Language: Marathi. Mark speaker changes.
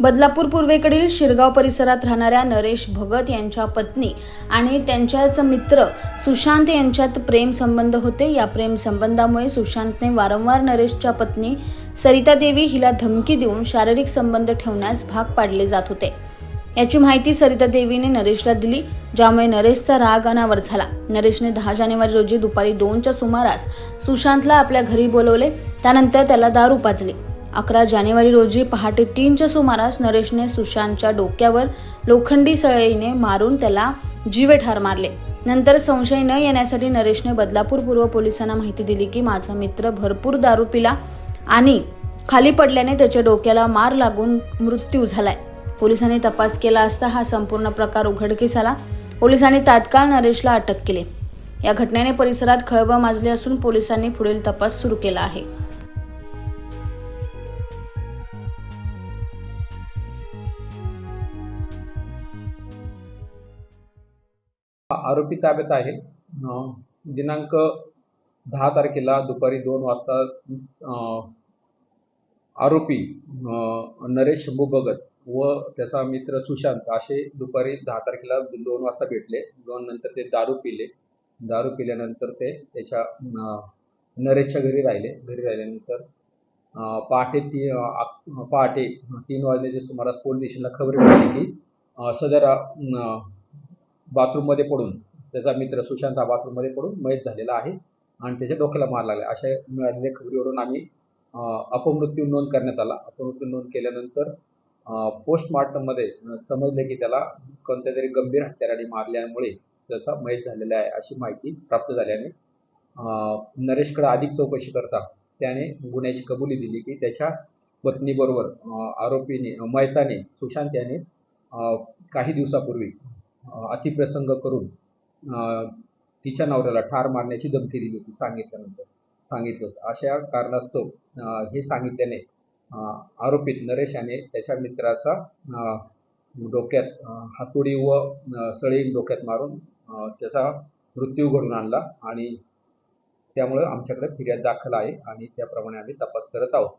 Speaker 1: बदलापूर पूर्वेकडील शिरगाव परिसरात राहणाऱ्या नरेश भगत यांच्या पत्नी आणि त्यांच्याच मित्र सुशांत यांच्यात प्रेम संबंध होते. या प्रेम संबंधामुळे सुशांतने वारंवार नरेशच्या पत्नी सरिता देवी हिला धमकी देऊन शारीरिक संबंध ठेवण्यास भाग पाडले जात होते. याची माहिती सरिता देवीने नरेशला दिली ज्यामुळे नरेशचा राग अनावर झाला. नरेशने दहा जानेवारी रोजी दुपारी दोनच्या सुमारास सुशांतला आपल्या घरी बोलवले त्यानंतर त्याला दारू पाजली. अकरा जानेवारी रोजी पहाटे तीनच्या सुमारास नरेशने सुशांतच्या डोक्यावर लोखंडी सळईने मारून त्याला जीवेठार मारले. नंतर संशय न येण्यासाठी नरेशने बदलापूर पूर्व पोलिसांना माहिती दिली की माझा मित्र भरपूर दारू पिला आणि खाली पडल्याने त्याच्या डोक्याला मार लागून मृत्यू झालाय. पोलिसांनी तपास केला असता हा संपूर्ण प्रकार उघडकीस आला. पोलिसांनी तात्काळ नरेशला अटक केली. या घटनेने परिसरात खळबळ माजली असून पोलिसांनी पुढील तपास सुरू केला आहे.
Speaker 2: आरोपी ताब्यात आहे. अं, दिनांक दहा तारखेला दुपारी दोन वाजता आरोपी नरेश शंभू भगत व त्याचा मित्र सुशांत असे दुपारी दहा तारखेला दोन वाजता भेटले. दोन नंतर ते दारू पिले. दारू पिल्यानंतर ते त्याच्या नरेशच्या घरी राहिले. घरी राहिल्यानंतर पहाटे ती पहाटे तीन वाजल्याच्या सुमारास पोलीस स्टेशनला खबर मिळाली की सदर बाथरूममध्ये पडून त्याचा मित्र सुशांत हा बाथरूममध्ये पडून मयत झालेला आहे आणि त्याच्या डोक्याला मार लागला. अशा मिळालेल्या खबरीवरून आम्ही अपमृत्यू नोंद करण्यात आला. अपमृत्यू नोंद केल्यानंतर पोस्टमॉर्टममध्ये समजले की त्याला कोणत्या तरी गंभीर हत्याराने मारल्यामुळे त्याचा मयत झालेला आहे अशी माहिती प्राप्त झाल्याने नरेशकडे अधिक चौकशी करता त्याने गुन्ह्याची कबुली दिली की त्याच्या पत्नीबरोबर आरोपीने मयताने सुशांत याने काही दिवसापूर्वी अतिप्रसंग करून तिच्या नवऱ्याला ठार मारण्याची धमकी दिली होती सांगितल्यानंतर. सांगितलंच. अशा कारणास्तव हे सांगितल्याने आरोपित आरोपीत नरेश याने त्याच्या मित्राचा डोक्यात हातोडी व सळी डोक्यात मारून त्याचा मृत्यू घडून आणला आणि त्यामुळे आमच्याकडे फिर्याद दाखल आहे आणि त्याप्रमाणे आम्ही तपास करत आहोत.